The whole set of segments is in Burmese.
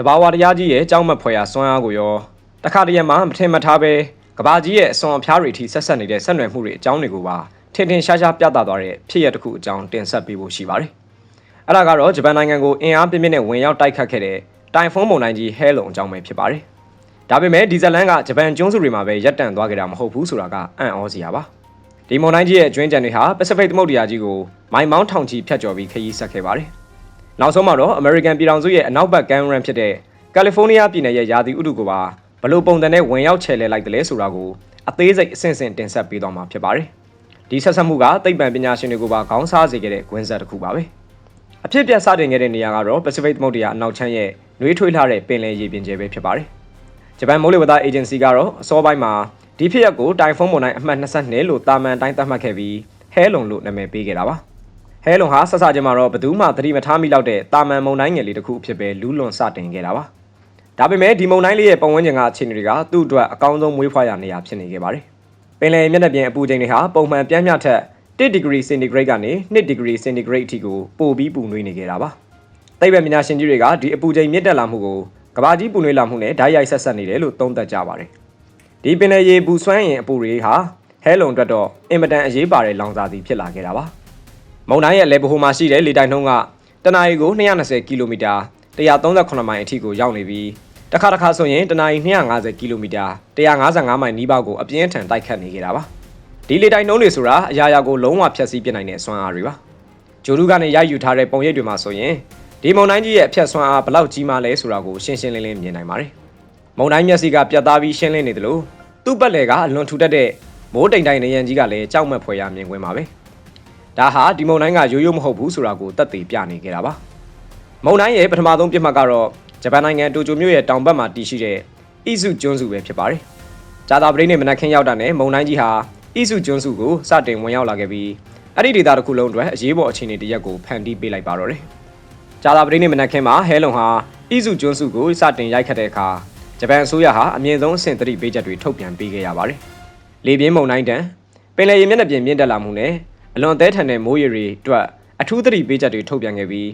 တဘာဝတရားကြီးရဲ့ကြောင်းမက်ဖွယ်ရာစွမ်းအားကိုရောတခါတရံမှာမထင်မထားပဲကဘာကြီးရဲ့အစွန်အဖျားတွေထိဆက်ဆက်နေတဲ့ဆက်နွယ်မှုတွေအကြောင်းတွေကိုပါထင်ထင်ရှားရှားပြသသွားတဲ့ဖြစ်ရတစ်ခုအကြောင်းတင်ဆက်ပေးဖို့ရှိပါတယ်။အဲ့ဒါကတော့ဂျပန်နိုင်ငံကိုအင်အားပြင်းပြင်းနဲ့ဝင်ရောက်တိုက်ခတ်ခဲ့တဲ့တိုင်ဖုန်းမုန်တိုင်းကြီးဟဲလုံအကြောင်းပဲဖြစ်ပါတယ်။ဒါပေမဲ့ဒီဇလန်ကဂျပန်ကျွန်းစုတွေမှာပဲရပ်တန့်သွားခဲ့တာမဟုတ်ဘူးဆိုတာကအံ့ဩစရာပါ။ဒီမုန်တိုင်းကြီးရဲ့ကျွန်းကြံတွေဟာပစိဖိတ်သမုဒ္ဒရာကြီးကိုမိုင်မောင်းထောင်ချီဖြတ်ကျော်ပြီးခရီးဆက်ခဲ့ပါတယ်။ နောက်ဆုံးမှာတော့ American ပြည်ထောင်စုရဲ့အနောက်ဘက်ကမ်းရန်ဖြစ်တဲ့ကယ်လီဖိုးနီးယားပြည်နယ်ရဲ့ယာတီဥတုကိုပါဘလို့ပုံစံနဲ့ဝင်ရောက်ချယ်လှယ်လိုက်တယ်လဲဆိုတာကိုအသေးစိတ်အဆင့်ဆင့်တင်ဆက်ပေးသွားမှာဖြစ်ပါတယ်။ဒီဆက်ဆက်မှုကသိပ္ပံပညာရှင်တွေကိုပါခေါင်းစားစေခဲ့တဲ့ဂွင်းဆက်တစ်ခုပါပဲ။အဖြစ်ပြစတင်ခဲ့တဲ့နေရာကတော့ Pacific သမုဒ္ဒရာအနောက်ချမ်းရဲ့နှွေးထွေးလှတဲ့ပင်လယ်ရေပြင်ကျဲပဲဖြစ်ပါတယ်။ဂျပန်မိုးလေဝသအေဂျင်စီကတော့အစောပိုင်းမှာဒီဖြစ်ရပ်ကိုတိုင်ဖုန်းမုန်တိုင်းအမှတ်22လို့တာမန်တိုင်းသတ်မှတ်ခဲ့ပြီးဟဲလုံလို့နာမည်ပေးခဲ့တာပါ။ ဟဲလုံဟာဆက်စချင်းမှာတော့ဘယ်သူမှသတိမထားမိလောက်တဲ့တာမန်မုန်တိုင်းငယ်လေးတစ်ခုအဖြစ်ပဲလူးလွန်စတင်ခဲ့တာပါ။ဒါပေမဲ့ဒီမုန်တိုင်းလေးရဲ့ပတ်ဝန်းကျင်ကအခြေအနေတွေကသူ့အတွက်အကောင်းဆုံးမွေးဖွားရာနေရာဖြစ်နေခဲ့ပါတယ်။ပင်လယ်မျက်နှာပြင်အပူချိန်တွေဟာပုံမှန်ပြင်းပြထက်1 degree centigrade ကနေ2 degree centigrade အထိကိုပိုပြီးပူနွေးနေခဲ့တာပါ။သိပ္ပံပညာရှင်ကြီးတွေကဒီအပူချိန်မြင့်တက်လာမှုကိုကဘာကြီးပူနွေးလာမှုနဲ့ဓာတ်ရိုက်ဆက်ဆက်နေတယ်လို့သုံးသပ်ကြပါတယ်။ဒီပင်လယ်ရေပူဆွမ်းရင်အပူတွေဟာဟဲလုံအတွက်တော့အင်မတန်အရေးပါတဲ့လောင်စာဆီဖြစ်လာခဲ့တာပါ။ မုန်တိုင်းရဲ့လေပဟိုမှာရှိတဲ့လေတိုင်နှုန်းကတနအီကို220ကီလိုမီတာ138မိုင်အထိကိုရောက်နေပြီးတခါတခါဆိုရင်တနအီ250ကီလိုမီတာ155မိုင်နီးပါးကိုအပြင်းထန်တိုက်ခတ်နေခဲ့တာပါဒီလေတိုင်နှုန်းတွေဆိုတာအရာရာကိုလုံးဝဖျက်ဆီးပြနိုင်တဲ့စွမ်းအားတွေပါဂျိုဒူကနေရိုက်ယူထားတဲ့ပုံရိပ်တွေမှာဆိုရင်ဒီမုန်တိုင်းကြီးရဲ့အဖြတ်စွမ်းအားဘယ်လောက်ကြီးမားလဲဆိုတာကိုရှင်းရှင်းလင်းလင်းမြင်နိုင်ပါတယ်မုန်တိုင်းမျက်စိကပြတ်သားပြီးရှင်းလင်းနေတယ်လို့သူ့ပတ်လည်ကအလွန်ထူတတ်တဲ့မိုးတိမ်တိုင်နေရန်ကြီးကလည်းကြောက်မက်ဖွယ်ရမြင်ကွင်းပါပဲ ဒါဟာဒီမုန်တိုင်းကရိုးရိုးမဟုတ်ဘူးဆိုတာကိုသက်သေပြနေခဲ့တာပါမုန်တိုင်းရဲ့ပထမဆုံးပြစ်မှတ်ကတော့ဂျပန်နိုင်ငံတိုကျိုမြို့ရဲ့တောင်ဘက်မှာတည်ရှိတဲ့အီစုကျွန်းစုပဲဖြစ်ပါတယ်။ဂျာတာပရိနဲ့မနက်ခင်းရောက်တာနဲ့မုန်တိုင်းကြီးဟာအီစုကျွန်းစုကိုစတင်ဝင်ရောက်လာခဲ့ပြီးအဲ့ဒီဒေသတစ်ခုလုံးအတွက်အရေးပေါ်အခြေအနေတရက်ကိုဖန်တီးပေးလိုက်ပါတော့တယ်။ဂျာတာပရိနဲ့မနက်ခင်းမှာဟဲလုံဟာအီစုကျွန်းစုကိုစတင်ရိုက်ခတ်တဲ့အခါဂျပန်အစိုးရဟာအမြင့်ဆုံးအဆင့်သတိပေးချက်တွေထုတ်ပြန်ပေးခဲ့ရပါတယ်။လေပြင်းမုန်တိုင်းတန်ပင်လယ်ရေမျက်နှာပြင်မြင့်တက်လာမှုနဲ့ အလွန်သဲထန်တဲ့မိုးရေတွေအတွက်အထူးသတိပေးချက်တွေထုတ်ပြန်ခဲ့ပြီး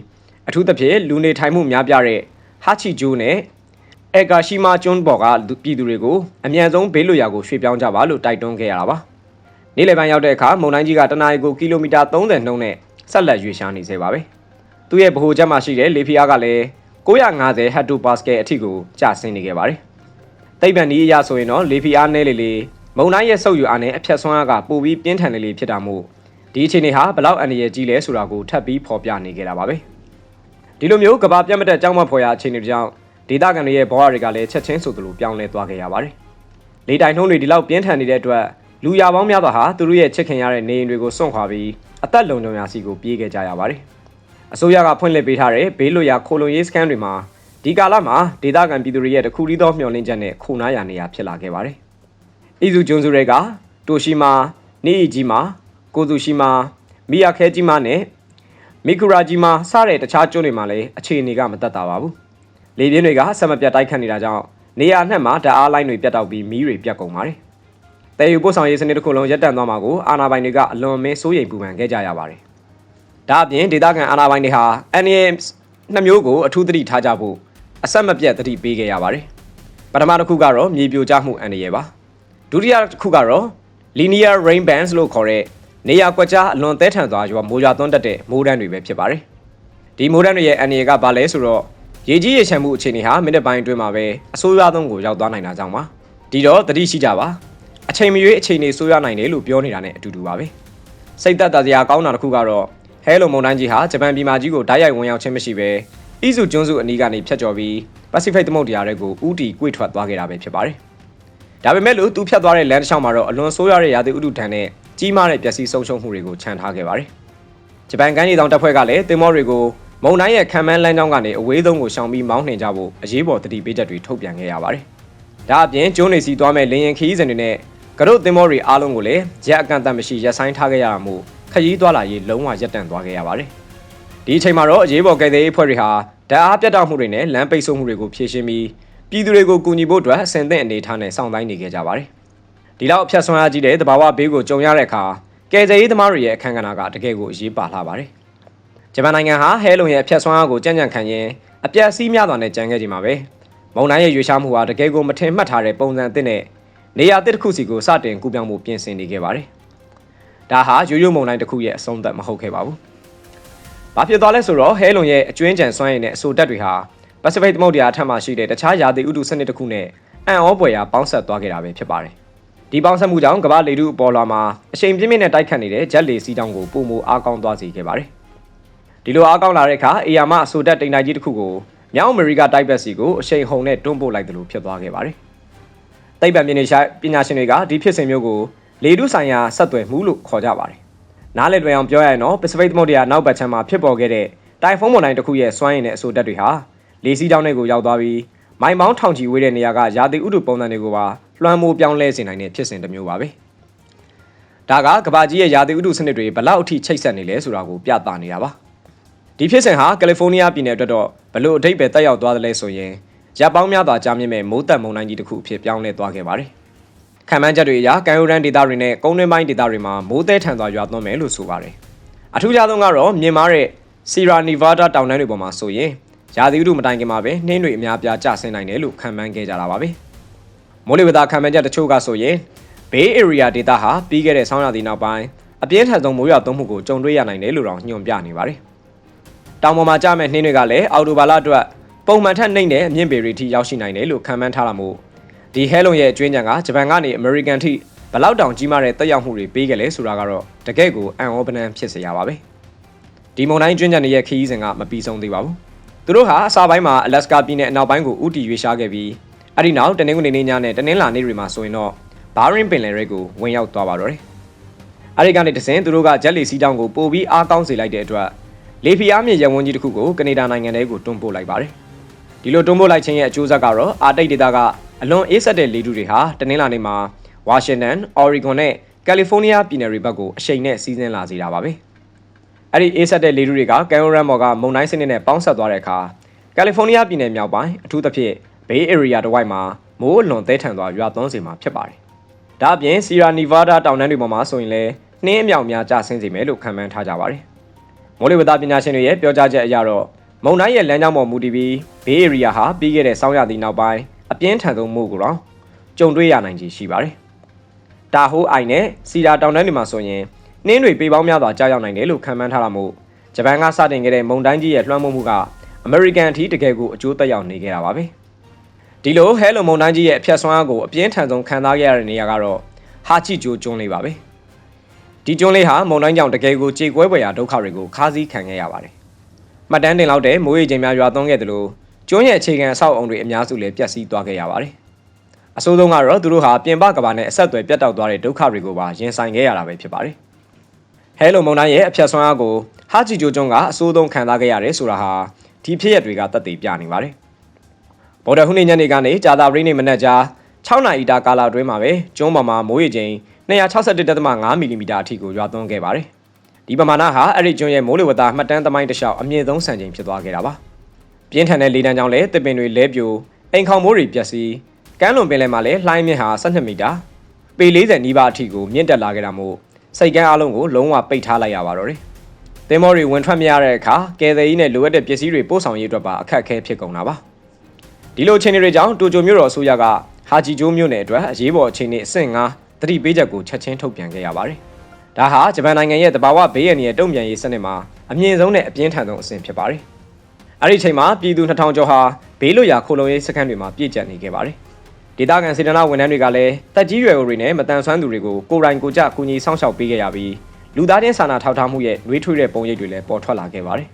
အထူးသဖြင့်လူနေထိုင်မှုများပြားတဲ့ဟာချီဂျိုးနဲ့အက်ဂါရှိမာကျွန်းပေါ်ကပြည်သူတွေကိုအမြန်ဆုံးဘေးလွတ်ရာကိုရွှေ့ပြောင်းကြပါလို့တိုက်တွန်းခဲ့ရတာပါ။နေ့လယ်ပိုင်းရောက်တဲ့အခါမုန်တိုင်းကြီးကတနအီကိုကီလိုမီတာ30နှုန်းနဲ့ဆက်လက်ရွေ့ရှားနေစေပါပဲ။သူ့ရဲ့ဗဟိုချက်မှာရှိတဲ့လေဖီအားကလည်း950ဟက်တိုပါစကယ်အထိကိုကျဆင်းနေခဲ့ပါတယ်။သိပ္ပံနည်းအရဆိုရင်တော့လေဖီအားနဲလေလေမုန်တိုင်းရဲ့ဆုပ်ယူအားနဲ့အဖြတ်ဆွမ်းအားကပိုပြီးပြင်းထန်လေလေဖြစ်တာမို့ ဒီအခြေအနေဟာဘလောက်အန္တရာယ်ကြီးလဲဆိုတာကိုထပ်ပြီးဖော်ပြနေခဲ့တာပါပဲ။ဒီလိုမျိုးကဘာပြတ်မတက်ကြောင်းမဖွယ်ရာအခြေအနေကြောင့်ဒေသခံတွေရဲ့ဘဝတွေကလည်းချက်ချင်းဆိုသလိုပြောင်းလဲသွားခဲ့ရပါတယ်။လေတိုင်နှုံးတွေဒီလောက်ပြင်းထန်နေတဲ့အတွက်လူရပေါင်းများစွာဟာသူတို့ရဲ့ချစ်ခင်ရတဲ့နေအိမ်တွေကိုစွန့်ခွာပြီးအသက်လုံခြုံရာစီကိုပြေးခဲ့ကြရပါတယ်။အစိုးရကဖွင့်လှစ်ပေးထားတဲ့ဘေးလွတ်ရာခိုလုံရေးစခန်းတွေမှာဒီကာလမှာဒေသခံပြည်သူတွေရဲ့တခုတည်းသောမျှော်လင့်ချက်နဲ့ခုနားရနေရဖြစ်လာခဲ့ပါတယ်။အီဇူကျွန်းစုတွေကတိုရှိမာနီအီဂျီမာ ကိုဇူရှိမာမီယာခဲဂျီမာနဲ့မီကူရာဂျီမာစတဲ့တခြားကျွန်းတွေမှာလည်းအခြေအနေကမသက်သာပါဘူး။လေပြင်းတွေကဆက်မပြတ်တိုက်ခတ်နေတာကြောင့်နေရာနှက်မှာဓာတ်အားလိုင်းတွေပြတ်တောက်ပြီးမီးတွေပြတ်ကုန်ပါတယ်။တဲယူပို့ဆောင်ရေးစနစ်တစ်ခုလုံးရပ်တန့်သွားမှာကိုအာဏာပိုင်တွေကအလွန်မင်းစိုးရိမ်ပူပန်ခဲ့ကြရပါတယ်။ဒါအပြင်ဒေသခံအာဏာပိုင်တွေဟာ NAS နှစ်မျိုးကိုအထူးသတိထားကြဖို့အဆက်မပြတ်သတိပေးခဲ့ရပါတယ်။ပထမတစ်ခုကတော့မြေပြိုကျမှုအန္တရာယ်ပါ။ဒုတိယတစ်ခုကတော့ linear rain bands လို့ခေါ်တဲ့ နေရာကွက်ကြားအလွန်သဲထန်စွာရွာမိုးရွာသွန်းတတ်တဲ့မိုးတန်းတွေပဲဖြစ်ပါတယ်။ဒီမိုးတန်းတွေရဲ့အန္တရာယ်ကဘာလဲဆိုတော့ရေကြီးရေချမ်းမှုအခြေအနေဟာမိနစ်ပိုင်းအတွင်းမှာပဲအဆိုးရွားဆုံးကိုရောက်သွားနိုင်တာကြောင့်ပါ။ဒီတော့သတိရှိကြပါ။အချိန်မရွေးအခြေအနေဆိုးရွားနိုင်တယ်လို့ပြောနေတာနဲ့အတူတူပါပဲ။စိတ်သက်သာစရာကောင်းတာတစ်ခုကတော့ဟဲလိုမုန်တိုင်းကြီးဟာဂျပန်ပြည်မကြီးကိုဓာတ်ရိုက်ဝင်ရောက်ခြင်းမရှိဘဲအီဇူကျွန်းစုအနီးကနေဖြတ်ကျော်ပြီးပစိဖိတ်သမုဒ္ဒရာတွေကိုဥတီကွေ့ထွက်သွားခဲ့တာပဲဖြစ်ပါတယ်။ဒါပေမဲ့လို့သူဖြတ်သွားတဲ့လမ်းတစ်လျှောက်မှာတော့အလွန်ဆိုးရွားတဲ့ရာသီဥတုထန်တဲ့ ကြီးမားတဲ့ပျက်စီးဆုံးရှုံးမှုတွေကိုခြံထားခဲ့ပါတယ်။ဂျပန်ကမ်းခြေတောင်တပ်ဖွဲ့ကလည်းတင်မောတွေကိုမုန်တိုင်းရဲ့ခံမှန်းလမ်းကြောင်းကနေအဝေးဆုံးကိုရှောင်ပြီးမောင်းနှင်ကြဖို့အရေးပေါ်တတိပေးချက်တွေထုတ်ပြန်ခဲ့ရပါတယ်။ဒါအပြင်ကျိုးနေစီသွားမဲ့လင်းရင်ခီးစဉ်တွေနဲ့ကရုတ်တင်မောတွေအားလုံးကိုလည်းရက်အကန့်အသတ်မရှိရပ်ဆိုင်းထားခဲ့ရတာမို့ခရီးသွားလာရေးလုံးဝရပ်တန့်သွားခဲ့ရပါတယ်။ဒီအချိန်မှာတော့အရေးပေါ်ကယ်ဆယ်ရေးအဖွဲ့တွေဟာဓာတ်အားပြတ်တောက်မှုတွေနဲ့လမ်းပိတ်ဆို့မှုတွေကိုဖြေရှင်းပြီးပြည်သူတွေကိုကူညီဖို့အတွက်အဆင်သင့်အနေထားနဲ့စောင့်တိုင်းနေခဲ့ကြပါတယ်။ ဒီလောက်အဖြတ်ဆွမ်းအားကြီးတဲ့တဘာဝဘေးကိုကြုံရတဲ့အခါကယ်ဆယ်ရေးသမားတွေရဲ့အခန်းကဏ္ဍကတကယ်ကိုအရေးပါလာပါတယ်။ဂျပန်နိုင်ငံဟာဟဲလုံရဲ့အဖြတ်ဆွမ်းအားကိုကြံ့ကြံ့ခံရင်းအပြက်စီးများစွာနဲ့ကြံခဲ့ကြမှာပဲမုံတိုင်းရဲ့ရွေးရှားမှုဟာတကယ်ကိုမထင်မှတ်ထားတဲ့ပုံစံအသစ်နဲ့နေရာအသစ်တစ်ခုစီကိုစတင်ကူးပြောင်းမှုပြင်ဆင်နေခဲ့ပါတယ်ဒါဟာရိုးရိုးမုံတိုင်းတစ်ခုရဲ့အဆုံးသတ်မဟုတ်ခဲ့ပါဘူးဘာဖြစ်သွားလဲဆိုတော့ဟဲလွန်ရဲ့အကျွင်းကြံစွမ်းရည်နဲ့အဆိုတက်တွေဟာပစိဖိတ်သမုဒ္ဒရာအထက်မှာရှိတဲ့တခြားရာသီဥတုစနစ်တစ်ခုနဲ့အံ့ဩဖွယ်ရာပေါင်းဆက်သွားခဲ့တာပဲဖြစ်ပါတယ် ဒီပေါင်းဆက်မှုကြောင့်ကမ္ဘာလေထုအပေါ်လွှာမှာအရှိန်ပြင်းပြင်းနဲ့တိုက်ခတ်နေတဲ့ဂျက်လေစီးတောင်ကိုပုံမအားကောင်းသွားစေခဲ့ပါတယ်ဒီလိုအားကောင်းလာတဲ့အခါအေယာမအဆိုတက်တိမ်တိုင်းကြီးတစ်ခုကိုမြောက်အမေရိကတိုက်ဘက်စီကိုအရှိန်ဟုန်နဲ့တွန်းပို့လိုက်တယ်လို့ဖြစ်သွားခဲ့ပါတယ်သိပ္ပံပညာပညာရှင်တွေကဒီဖြစ်စဉ်မျိုးကိုလေထုဆိုင်ရာဆက်သွယ်မှုလို့ခေါ်ကြပါတယ်နားလည်လွယ်အောင်ပြောရရင်တော့ပစိဖိတ်သမုဒ္ဒရာနောက်ဘက်ခြမ်းမှာဖြစ်ပေါ်ခဲ့တဲ့တိုင်ဖုန်းမုန်တိုင်းတစ်ခုရဲ့စွမ်းရည်နဲ့အဆိုတက်တွေဟာလေစီးတောင်တွေကိုရောက်သွားပြီးမိုင်ပေါင်းထောင်ချီဝေးတဲ့နေရာကရာသီဥတုပုံစံတွေကိုပါ လွှမ်းမိုးပြောင်းလဲစေနိုင်တဲ့ဖြစ်စဉ်တစ်မျိုးပါပဲဒါကကဘာကြီးရဲ့ရာသီဥတုစနစ်တွေဘလောက်အထိချိတ်ဆက်နေလဲဆိုတာကိုပြသနေတာပါဒီဖြစ်စဉ်ဟာကယ်လီဖိုးနီးယားပြည်နယ်အတွက်တော့ဘလို့အထိပ္ပယ်တက်ရောက်သွားတယ်လဲဆိုရင်ရပ်ပေါင်းများစွာကြာမြင့်မဲ့မိုးတက်မုန်တိုင်းကြီးတစ်ခုအဖြစ်ပြောင်းလဲသွားခဲ့ပါတယ်ခံမှန်းချက်တွေအရကန်ယိုရန်ဒေတာတွေနဲ့ကုန်းတွင်းပိုင်းဒေတာတွေမှာမိုးသဲထန်စွာရွာသွန်းမယ်လို့ဆိုပါတယ်အထူးခြားဆုံးကတော့မြင်မာတဲ့စီရာနီဗာဒါတောင်တန်းတွေပေါ်မှာဆိုရင်ရာသီဥတုမတိုင်ခင်မှာပဲနှင်းတွေအများပြားကျဆင်းနိုင်တယ်လို့ခံမှန်းခဲ့ကြတာပါပဲ မိုးလေဝသခံမှန်းချက်တချို့ကဆိုရင် Bay Area ဒေတာဟာပြီးခဲ့တဲ့ဆောင်းရာသီနောက်ပိုင်းအပြင်းထန်ဆုံးမိုးရွာသွန်းမှုကိုကြုံတွေ့ရနိုင်တယ်လို့တောင်ညွှန်ပြနေပါတယ်တောင်ပေါ်မှာကျမဲ့နှင်းတွေကလည်းအော်တိုဘာလအတွက်ပုံမှန်ထက်နှိမ့်တဲ့အမြင့်ပေတွေထိရောက်ရှိနိုင်တယ်လို့ခံမှန်းထားတာမို့ဒီဟဲလုံရဲ့အကျွင်းကြံကဂျပန်ကနေအမေရိကန်ထိဘလောက်တောင်ကြီးမားတဲ့တက်ရောက်မှုတွေပေးခဲ့လဲဆိုတာကတော့တကယ့်ကိုအံ့ဩပနံဖြစ်စေရပါပဲဒီမုန်တိုင်းကျွင်းကြံရဲ့ခီးစဉ်ကမပြီးဆုံးသေးပါဘူးသူတို့ဟာအစာပိုင်းမှာအလက်စကာပြည်နယ်အနောက်ပိုင်းကိုဥတီရွေးရှားခဲ့ပြီး အဲ့ဒီနောက်တနင်္ဂနွေနေ့ညနဲ့တနင်္လာနေ့တွေမှာဆိုရင်တော့ဘာရင်ပင်လယ်ရဲကိုဝင်ရောက်သွားပါတော့တယ်အဲ့ဒီကနေတစင်သူတို့ကဂျက်လီစီတောင်ကိုပို့ပြီးအားကောင်းစေလိုက်တဲ့အတွက်လေဖီအားမြင့်ရဝန်းကြီးတစ်ခုကိုကနေဒါနိုင်ငံထဲကိုတွန်းပို့လိုက်ပါတယ်ဒီလိုတွန်းပို့လိုက်ခြင်းရဲ့အကျိုးဆက်ကတော့အာတိတ်ဒေသကအလွန်အေးဆက်တဲ့လေထုတွေဟာတနင်္လာနေ့မှာဝါရှင်တန်အော်ရီဂွန်နဲ့ကယ်လီဖိုးနီးယားပြည်နယ်တွေဘက်ကိုအရှိန်နဲ့စီးဆင်းလာစေတာပါပဲအဲ့ဒီအေးဆက်တဲ့လေထုတွေကကန်ယိုရန်မော်ကမုန်တိုင်းစနစ်နဲ့ပေါင်းဆက်သွားတဲ့အခါကယ်လီဖိုးနီးယားပြည်နယ်မြောက်ပိုင်းအထူးသဖြင့် ဘေးအေရီယာတစ်ဝိုက်မှာမိုးအလွန်သဲထန်စွာရွာသွန်းစေမှာဖြစ်ပါတယ်။ဒါ့အပြင်ဆီရာနီဗားဒါတောင်တန်းတွေပေါ်မှာဆိုရင်လည်းနှင်းအမြောင်များကျဆင်းစေမယ်လို့ခန့်မှန်းထားကြပါတယ်။မိုးလေဝသပညာရှင်တွေရဲ့ပြောကြားချက်အရတော့မုန်တိုင်းရဲ့လမ်းကြောင်းပေါ်မူတည်ပြီးဘေးအေရီယာဟာပြီးခဲ့တဲ့ဆောင်းရာသီနောက်ပိုင်းအပြင်းထန်ဆုံးမိုးကိုတော့ကြုံတွေ့ရနိုင်ခြေရှိပါတယ်။တာဟိုးအိုင်နဲ့စီရာတောင်တန်းတွေမှာဆိုရင်နှင်းတွေပေပေါင်းများစွာကြားရောက်နိုင်တယ်လို့ခန့်မှန်းထားတာမို့ဂျပန်ကစတင်ခဲ့တဲ့မုန်တိုင်းကြီးရဲ့လွှမ်းမိုးမှုကအမေရိကန်အထိတကယ်ကိုအကျိုးသက်ရောက်နေခဲ့တာပါပဲ ဒီလိုဟဲလိုမုန်တိုင်းကြီးရဲ့အဖြတ်ဆွမ်းအားကိုအပြင်းထန်ဆုံးခံစားခဲ့ရတဲ့နေရာကတော့ဟာချီဂျိုကျွန်းလေးပါပဲဒီကျွန်းလေးဟာမုန်တိုင်းကြောင့်တကယ်ကိုကြေကွဲပွေရာဒုက္ခတွေကိုခါးစည်းခံခဲ့ရပါတယ်မှတ်တမ်းတင်လောက်တဲ့မိုးရေချိန်များရွာသွန်းခဲ့တယ်လို့ကျွန်းရဲ့အခြေခံအဆောက်အုံတွေအများစုလည်းပျက်စီးသွားခဲ့ရပါတယ်အဆိုးဆုံးကတော့သူတို့ဟာပြင်ပကဘာနဲ့အဆက်အသွယ်ပြတ်တောက်သွားတဲ့ဒုက္ခတွေကိုပါရင်ဆိုင်ခဲ့ရတာပဲဖြစ်ပါတယ်ဟဲလိုမုန်တိုင်းရဲ့အဖြတ်ဆွမ်းအားကိုဟာချီဂျိုကျွန်းကအဆိုးဆုံးခံစားခဲ့ရတယ်ဆိုတာဟာဒီဖြစ်ရပ်တွေကတက်သေးပြနေပါတယ်။ ဗုဒ္ဓဟူးနေ့ညနေကနေကြာသပတေးနေ့မနက်ကြား6နာရီတာကာလအတွင်းမှာပဲကျွန်းပေါ်မှာမိုးရေချိန်261.5မီလီမီတာအထိကိုရွာသွန်းခဲ့ပါတယ်။ဒီပမာဏဟာအဲ့ဒီကျွန်းရဲ့မိုးလေဝသမှတ်တမ်းသမိုင်းတစ်လျှောက်အမြင့်ဆုံးစံချိန်ဖြစ်သွားခဲ့တာပါ။ပြင်းထန်တဲ့လေတန်းကြောင့်လည်းတစ်ပင်တွေလဲပြိုအိမ်ခေါင်မိုးတွေပျက်စီးကမ်းလွန်ပင်လယ်မှာလည်းလှိုင်းမြင့်ဟာ12မီတာပေ40နီးပါးအထိကိုမြင့်တက်လာခဲ့တာမို့စိတ်ကန်းအလုံးကိုလုံးဝပိတ်ထားလိုက်ရပါတော့တယ်။သင်္ဘောတွေဝင်ထွက်မရတဲ့အခါကယ်ဆယ်ရေးနဲ့လိုအပ်တဲ့ပစ္စည်းတွေပို့ဆောင်ရေးအတွက်ပါအခက်အခဲဖြစ်ကုန်တာပါ။ ဒီလိုအခြေအနေတွေကြောင့်တိုကျိုမြို့တော်အစိုးရကဟာဂျီဂျိုးမြို့နယ်အတွက်အရေးပေါ်အခြေအနေအဆင့်9တတိပေးချက်ကိုချက်ချင်းထုတ်ပြန်ခဲ့ရပါတယ်။ဒါဟာဂျပန်နိုင်ငံရဲ့တဘာဝဘေးရန်ရဲ့တုံ့ပြန်ရေးစနစ်မှာအမြင့်ဆုံးနဲ့အပြင်းထန်ဆုံးအဆင့်ဖြစ်ပါတယ်။အဲ့ဒီအချိန်မှာပြည်သူ2000ကျော်ဟာဘေးလွတ်ရာခိုလုံရေးစခန်းတွေမှာပြည့်ကျက်နေခဲ့ပါတယ်။ဒေသခံစေတနာဝန်ထမ်းတွေကလည်းတက်ကြီးရွယ်အိုတွေနဲ့မတန်ဆွမ်းသူတွေကိုကိုယ်တိုင်ကိုယ်ကျကူညီဆောင်ရှောက်ပေးခဲ့ရပြီးလူသားချင်းစာနာထောက်ထားမှုရဲ့နှွေးထွေးတဲ့ပုံရိပ်တွေလည်းပေါ်ထွက်လာခဲ့ပါတယ်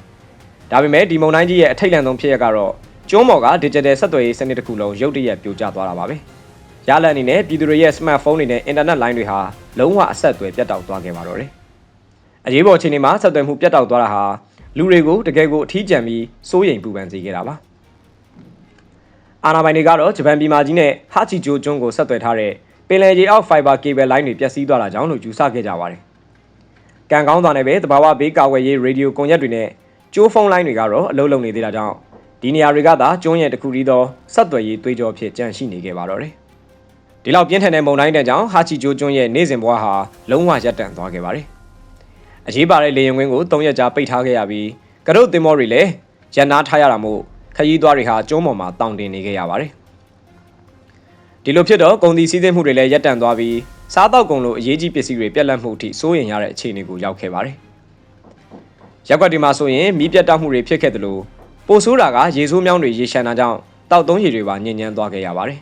။ဒါပေမဲ့ဒီမုံတိုင်းကြီးရဲ့အထိတ်လန့်ဆုံးဖြစ်ရကတော့ ကျွန်းပေါ်က digital ဆက်သွယ်ရေးစနစ်တစ်ခုလုံးရုတ်တရက်ပြိုကျသွားတာပါပဲ။ရလန်အနေနဲ့ပြည်သူတွေရဲ့ smartphone တွေနဲ့ internet line တွေဟာလုံးဝအဆက်အသွယ်ပြတ်တောက်သွားခဲ့ပါတော့တယ်။အရေးပေါ်အခြေအနေမှာဆက်သွယ်မှုပြတ်တောက်သွားတာဟာလူတွေကိုတကယ်ကိုအထီးကျန်ပြီးစိုးရိမ်ပူပန်စေခဲ့တာပါ။အာနာပိုင်တွေကတော့ဂျပန်ပြည်မကြီးနဲ့ဟာချီဂျိုကျွန်းကိုဆက်သွယ်ထားတဲ့ပင်လယ်ကြီးအောက် fiber cable line တွေပျက်စီးသွားတာကြောင့်လို့ယူဆခဲ့ကြပါတယ်။ကံကောင်းသွားနေပဲတဘာဝဘေးကာဝယ်ရေးရေဒီယိုကွန်ရက်တွေနဲ့ကျိုးဖုန်းလိုင်းတွေကတော့အလုံးလုံးနေသေးတာကြောင့် ဒီနေရာတွေကသာကျွန်းရဲ့တစ်ခုတည်းသောဆက်သွယ်ရေးသွေးကြောဖြစ်ကြန့်ရှိနေခဲ့ပါတော့တယ်။ဒီလောက်ပြင်းထန်တဲ့မုန်တိုင်းတဲ့ကြောင့်ဟာချီဂျိုကျွန်းရဲ့နေ့စဉ်ဘဝဟာလုံးဝရပ်တန့်သွားခဲ့ပါတယ်။အရေးပါတဲ့လေရင်ကွင်းကို၃ရက်ကြာပိတ်ထားခဲ့ရပြီးကရုတ်သင်္ဘောတွေလည်းရန်နာထားရတာမို့ခရီးသွားတွေဟာကျုံးပေါ်မှာတောင့်တင်နေခဲ့ရပါတယ်ဒီလိုဖြစ်တော့ကုန်စည်စည်းစိမ်မှုတွေလည်းရပ်တန့်သွားပြီးစားတောက်ကုန်လိုအရေးကြီးပစ္စည်းတွေပြက်လက်မှုအထိစိုးရင်ရတဲ့အခြေအနေကိုရောက်ခဲ့ပါတယ်ရက်ွက်ဒီမှာဆိုရင်မီးပြတ်တောက်မှုတွေဖြစ်ခဲ့တယ်လို့ ပိုဆိုးတာကရေဆိုးမြောင်းတွေရေရှမ်းတာကြောင့်တောက်သုံးရေတွေပါညဉ့်ညမ်းသွားခဲ့ရပါတယ်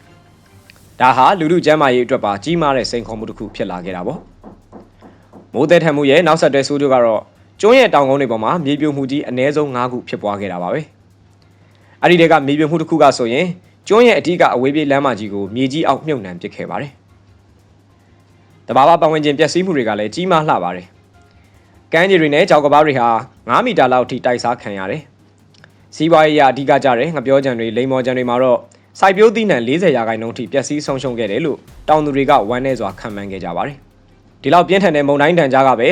ဒါဟာလူလူကျန်းမာရေးအတွက်ပါကြီးမားတဲ့စိန်ခေါ်မှုတစ်ခုဖြစ်လာခဲ့တာပေါ့မိုးသည်ထန်မှုရဲ့နောက်ဆက်တွဲဆိုးကျိုးကတော့ကျွန်းရဲ့တောင်ကုန်းတွေပေါ်မှာမြေပြိုမှုကြီးအ ਨੇ ဆုံး၅ခုဖြစ်ပွားခဲ့တာပါပဲအဲ့ဒီတက်ကမြေပြိုမှုတစ်ခုကဆိုရင်ကျွန်းရဲ့အဓိကအဝေးပြေးလမ်းမကြီးကိုမြေကြီးအောက်မြုပ်နှံပစ်ခဲ့ပါတယ်တဘာဝပတ်ဝန်းကျင်ပျက်စီးမှုတွေကလည်းကြီးမားလှပါတယ်ကမ်းခြေတွေနဲ့ကြောက်ကဘာတွေဟာ9မီတာလောက်အထိတိုက်စားခံရတယ် စီးပွားရေးအအဓိကကြတဲ့ငပြောကြံတွေလိမ်မော်ကြံတွေမှာတော့စိုက်ပျိုးသီးနှံ40ရာခိုင်နှုန်းထိပျက်စီးဆုံးရှုံးခဲ့တယ်လို့တောင်သူတွေကဝမ်းနည်းစွာခံမှန်းခဲ့ကြပါတယ်ဒီလောက်ပြင်းထန်တဲ့မုန်တိုင်းတန်ကြားကပဲ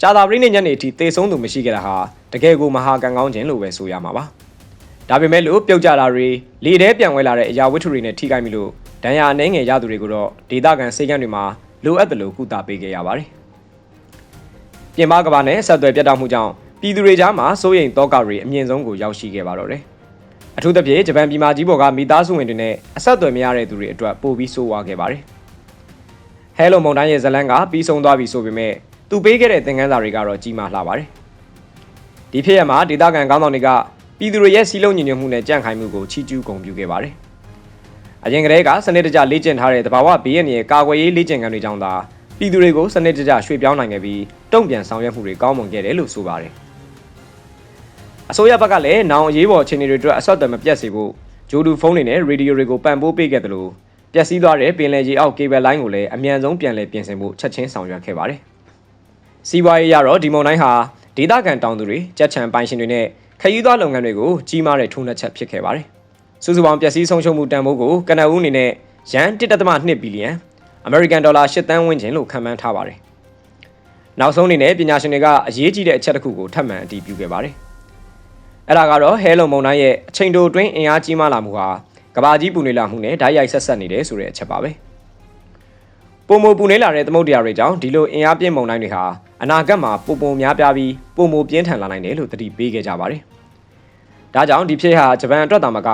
ကြာသာပရိနေညနေအထိသေဆုံးသူမရှိခဲ့တာဟာတကယ်ကိုမဟာကံကောင်းခြင်းလို့ပဲဆိုရမှာပါဒါပေမဲ့လို့ပြုတ်ကြတာတွေလေထဲပြန်ဝဲလာတဲ့အရာဝတ္ထုတွေနဲ့ထိခိုက်မိလို့ဒဏ်ရာအနှဲငယ်ရသူတွေကိုတော့ဒေသခံစေကန်းတွေမှာလိုအပ်တယ်လို့ကုသပေးခဲ့ရပါတယ်ပြင်ပကဘာနဲ့ဆက်သွယ်ပြတ်တောက်မှုကြောင့် ပြည်သူတွေကြားမှာစိုးရိမ်တောကတွေအမြင့်ဆုံးကိုရောက်ရှိခဲ့ပါတော့တယ်အထူးသဖြင့်ဂျပန်ပြည်မကြီးပေါ်ကမိသားစုဝင်တွေနဲ့အဆက်အသွယ်မရတဲ့သူတွေအတွက်ပိုပြီးဆိုးဝါးခဲ့ပါတယ်ဟဲလိုမုန်တိုင်းရဲ့ဇလန်းကပြီးဆုံးသွားပြီဆိုပေမဲ့သူပေးခဲ့တဲ့သင်ခန်းစာတွေကတော့ကြီးမားလှပါတယ်ဒီဖြစ်ရမှာဒေသခံကောင်းဆောင်တွေကပြည်သူတွေရဲ့စီလုံးညီညွတ်မှုနဲ့ကြန့်ခိုင်မှုကိုချီးကျူးဂုဏ်ပြုခဲ့ပါတယ်အရင်ကတည်းကစနစ်တကျလေ့ကျင့်ထားတဲ့တဘာဝဘေးရန်ရဲ့ကာကွယ်ရေးလေ့ကျင့်ခန်းတွေကြောင့်သာပြည်သူတွေကိုစနစ်တကျရွှေ့ပြောင်းနိုင်ခဲ့ပြီးတုံ့ပြန်ဆောင်ရွက်မှုတွေကောင်းမွန်ခဲ့တယ်လို့ဆိုပါတယ် အစိုးရဘက်ကလည်းနောင်အရေးပေါ်အခြေအနေတွေအတွက်အဆော့အသွယ်မပြတ်စေဖို့ဂျိုဒူဖုန်းတွေနဲ့ရေဒီယိုတွေကိုပံ့ပိုးပေးခဲ့တယ်လို့ပျက်စီးသွားတဲ့ပင်လယ်ရေအောက်ကေဘယ်လိုင်းကိုလည်းအမြန်ဆုံးပြန်လည်ပြင်ဆင်ဖို့ချက်ချင်းဆောင်ရွက်ခဲ့ပါတယ်။စီးပွားရေးရတော့ဒီမုံတိုင်းဟာဒေသခံတောင်သူတွေကြက်ချံပိုင်ရှင်တွေနဲ့ခရီးသွားလုပ်ငန်းတွေကိုကြီးမားတဲ့ထိုးနှက်ချက်ဖြစ်ခဲ့ပါတယ်။စုစုပေါင်းပျက်စီးဆုံးရှုံးမှုတန်ဖိုးကိုကနအူးအနေနဲ့ရန်1.2ဘီလီယံအမေရိကန်ဒေါ်လာ8သန်းဝန်းကျင်လို့ခန့်မှန်းထားပါတယ်။နောက်ဆုံးအနေနဲ့ပညာရှင်တွေကအရေးကြီးတဲ့အချက်တစ်ခုကိုထပ်မံအတည်ပြုခဲ့ပါတယ်။ အဲ့ဒါကတော့ဟဲလုံမုံတိုင်းရဲ့အချိန်တိုအတွင်းအင်အားကြီးမားလာမှုဟာကဘာကြီးပူနေလာမှုနဲ့ဓာတ်ရိုက်ဆက်ဆက်နေတယ်ဆိုတဲ့အချက်ပါပဲပုံမပူနေလာတဲ့သမုဒ္ဒရာတွေကြောင့်ဒီလိုအင်အားပြင်းမုန်တိုင်းတွေဟာအနာဂတ်မှာပုံပုံများပြားပြီးပုံမပြင်းထန်လာနိုင်တယ်လို့သတိပေးခဲ့ကြပါတယ်ဒါကြောင့်ဒီဖြစ်ဟာဂျပန်အတွက်တာမက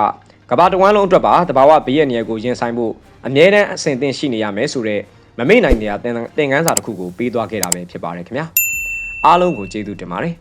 ကဘာတဝမ်းလုံးအတွက်ပါတဘာဝဘေးရန်ရဲ့ကိုရင်ဆိုင်ဖို့အမြဲတမ်းအဆင်သင့်ရှိနေရမယ်ဆိုတော့မမေ့နိုင်တဲ့အသင်ခန်းစာတစ်ခုကိုပေးသွားခဲ့တာပဲဖြစ်ပါတယ်ခင်ဗျာအားလုံးကိုကျေးဇူးတင်ပါတယ်